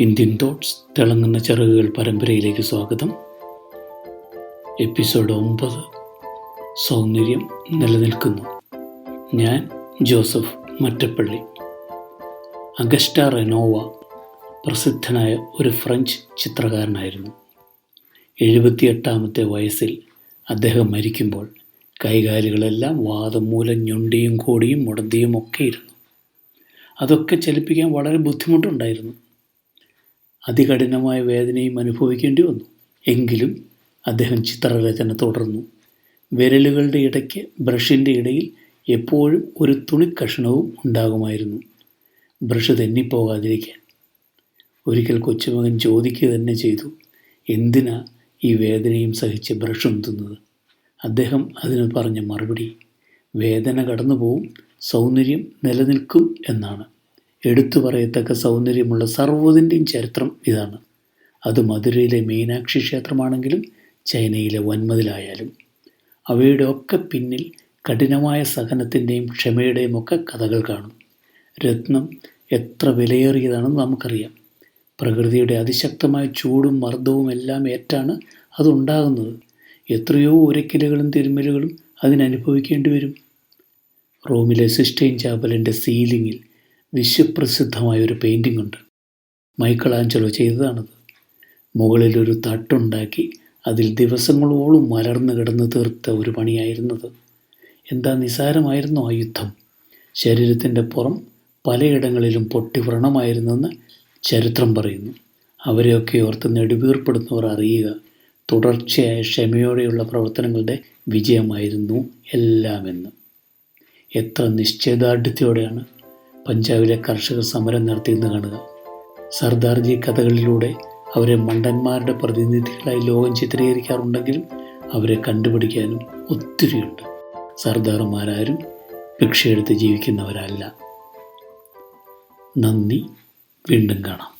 Indian thoughts തിളങ്ങുന്ന ചിറകുകൾ പരമ്പരയിലേക്ക് സ്വാഗതം. എപ്പിസോഡ് ഒമ്പത് സൗന്ദര്യം നിലനിൽക്കുന്നു. ഞാൻ ജോസഫ് മറ്റപ്പള്ളി. അഗസ്റ്റ റെനോവ പ്രസിദ്ധനായ ഒരു ഫ്രഞ്ച് ചിത്രകാരനായിരുന്നു. എഴുപത്തിയെട്ടാമത്തെ വയസ്സിൽ അദ്ദേഹം മരിക്കുമ്പോൾ കൈകാലുകളെല്ലാം വാദം മൂലം ഞൊണ്ടിയും കോടിയും മുടന്തിയും ഒക്കെ ഇരുന്നു. അതൊക്കെ ചലിപ്പിക്കാൻ വളരെ ബുദ്ധിമുട്ടുണ്ടായിരുന്നു. അതികഠിനമായ വേദനയും അനുഭവിക്കേണ്ടി വന്നു. എങ്കിലും അദ്ദേഹം ചിത്രരചന തുടർന്നു. വിരലുകളുടെ ഇടയ്ക്ക് ബ്രഷിന്റെ ഇടയിൽ എപ്പോഴും ഒരു തുണിക്കഷണവും ഉണ്ടാകുമായിരുന്നു. ബ്രഷ് തെന്നിപ്പോകാതിരിക്കാൻ. ഒരിക്കൽ കൊച്ചുമകൻ ചോദിക്കുക തന്നെ ചെയ്തു. എന്തിനാ ഈ വേദനയും സഹിച്ച് ബ്രഷ് ഉന്തുന്നത്? അദ്ദേഹം അതിന് പറഞ്ഞ മറുപടി വേദന കടന്നു പോവും സൗന്ദര്യം നിലനിൽക്കും എന്നാണ്. എടുത്തു പറയത്തക്ക സൗന്ദര്യമുള്ള സർവതിന്റെയും ചരിത്രം ഇതാണ്. അത് മധുരയിലെ മീനാക്ഷി ക്ഷേത്രമാണെങ്കിലും ചൈനയിലെ വൻമതിലായാലും. അവയുടെ ഒക്കെ പിന്നിൽ കഠിനമായ സഹനത്തിന്റെയും ക്ഷമയുടെയും ഒക്കെ കഥകൾ കാണും. രത്നം എത്ര വിലയേറിയതാണെന്ന് നമുക്കറിയാം. പ്രകൃതിയുടെ അതിശക്തമായ ചൂടും മർദ്ദവും എല്ലാം ഏറ്റാണ് അതുണ്ടാകുന്നത്. എത്രയോ ഉരക്കിലുകളും തിരുമലുകളും അതിനനുഭവിക്കേണ്ടി വരും. റോമിലെ സിസ്റ്റൈൻ ചാപ്പലിന്റെ സീലിങ്ങിൽ വിശ്വപ്രസിദ്ധമായ ഒരു പെയിന്റിംഗ് ഉണ്ട്. മൈക്കിൾ ആഞ്ചലോ ചെയ്തതാണത്. മുകളിലൊരു തട്ടുണ്ടാക്കി അതിൽ ദിവസങ്ങളോളം മലർന്നു കിടന്ന് തീർത്ത ഒരു പണിയായിരുന്നത്. എന്താ നിസാരമായിരുന്നു ആ യുദ്ധം? ശരീരത്തിന്റെ പുറം പലയിടങ്ങളിലും പൊട്ടി വ്രണമായിരുന്നെന്ന് ചരിത്രം പറയുന്നു. അവരെയൊക്കെ ഓർത്ത് നെടുവീർപ്പെടുന്നവർ അറിയുക തുടർച്ചയായ ക്ഷമയോടെയുള്ള പ്രവർത്തനങ്ങളുടെ വിജയമായിരുന്നു എല്ലാമെന്ന്. എത്ര നിശ്ചയദാർഢ്യത്തോടെയാണ് പഞ്ചാബിലെ കർഷകർ സമരം നടത്തിയെന്ന് കാണുക. സർദാർജി കഥകളിലൂടെ അവരെ മണ്ടന്മാരുടെ പ്രതിനിധികളായി ലോകം ചിത്രീകരിക്കാറുണ്ടെങ്കിൽ അവരെ കണ്ടുപിടിക്കാനും ഒത്തിരിയുണ്ട്. സർദാർമാരാരും ഭിക്ഷയെടുത്ത് ജീവിക്കുന്നവരല്ല. നന്ദി വീണ്ടും കാണാം.